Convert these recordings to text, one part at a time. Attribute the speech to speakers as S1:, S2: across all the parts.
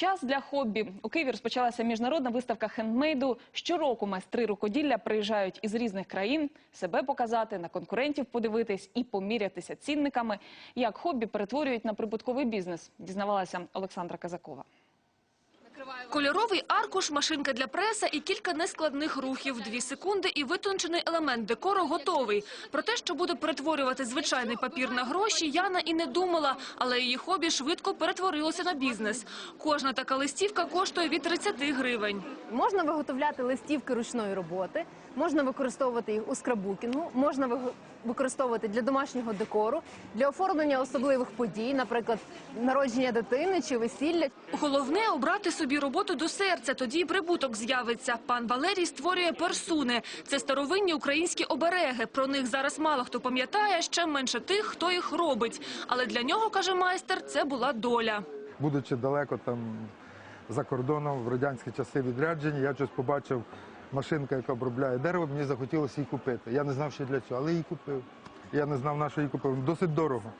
S1: Час для хобі. У Києві розпочалася міжнародна виставка хендмейду. Щороку майстри рукоділля приїжджають із різних країн себе показати, на конкурентів подивитись і помірятися цінниками. Як хобі перетворюють на прибутковий бізнес, дізнавалася Олександра Казакова.
S2: Кольоровий аркуш, машинка для преса і кілька нескладних рухів. Дві секунди і витончений елемент декору готовий. Про те, що буде перетворювати звичайний папір на гроші, Яна і не думала, але її хобі швидко перетворилося на бізнес. Кожна така листівка коштує від 30 гривень.
S3: Можна виготовляти листівки ручної роботи, можна використовувати їх у скраббукінгу, можна використовувати для домашнього декору, для оформлення особливих подій, наприклад, народження дитини чи весілля.
S2: Головне – обрати собі роботу до серця, тоді й прибуток з'явиться. Пан Валерій створює персуни. Це старовинні українські обереги. Про них зараз мало хто пам'ятає, ще менше тих, хто їх робить. Але для нього, каже майстер, це була доля.
S4: будучи далеко там за кордоном в радянські часи відрядження, я щось побачив машинка, яка обробляє дерево, мені захотілося її купити. Я не знав, що для цього, але її купив. Я не знав, на що її купив. Досить дорого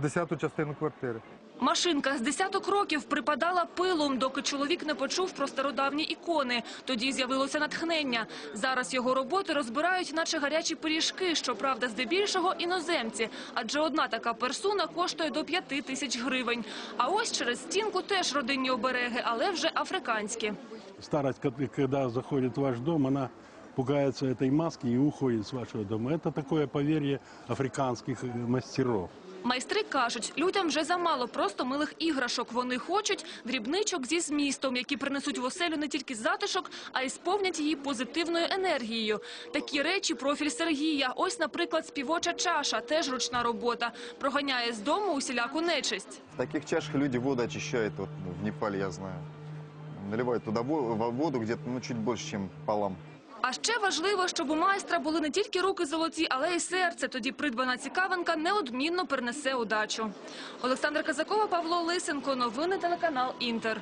S4: Десяту частину квартири.
S2: Машинка з десяток років припадала пилом, доки чоловік не почув про стародавні ікони. Тоді з'явилося натхнення. Зараз його роботи розбирають, наче гарячі пиріжки, щоправда, здебільшого іноземці. Адже одна така персуна коштує до п'яти тисяч гривень. А ось через стінку теж родинні обереги, але вже африканські.
S5: Старость, ко- когда заходит в ваш дом, она пугается этой маски и уходит с вашего дома. Это такое поверье африканских э, мастеров.
S2: Майстри кажуть, людям вже замало просто милих іграшок. Вони хочуть дрібничок зі змістом, які принесуть в оселю не тільки затишок, а й сповнять її позитивною енергією. Такі речі – профіль Сергія. Ось, наприклад, співоча чаша, теж ручна робота. Проганяє з дому усіляку нечисть.
S6: В таких чашах люди воду очищают, вот, ну, в Непале я знаю. Наливают туда во- во- воду где-то ну, чуть больше, чем полам.
S2: А ще важливо, щоб у майстра були не тільки руки золоті, але й серце. Тоді придбана цікавинка неодмінно принесе удачу. Олександр Казакова, Павло Лисенко. Новини телеканал «Інтер».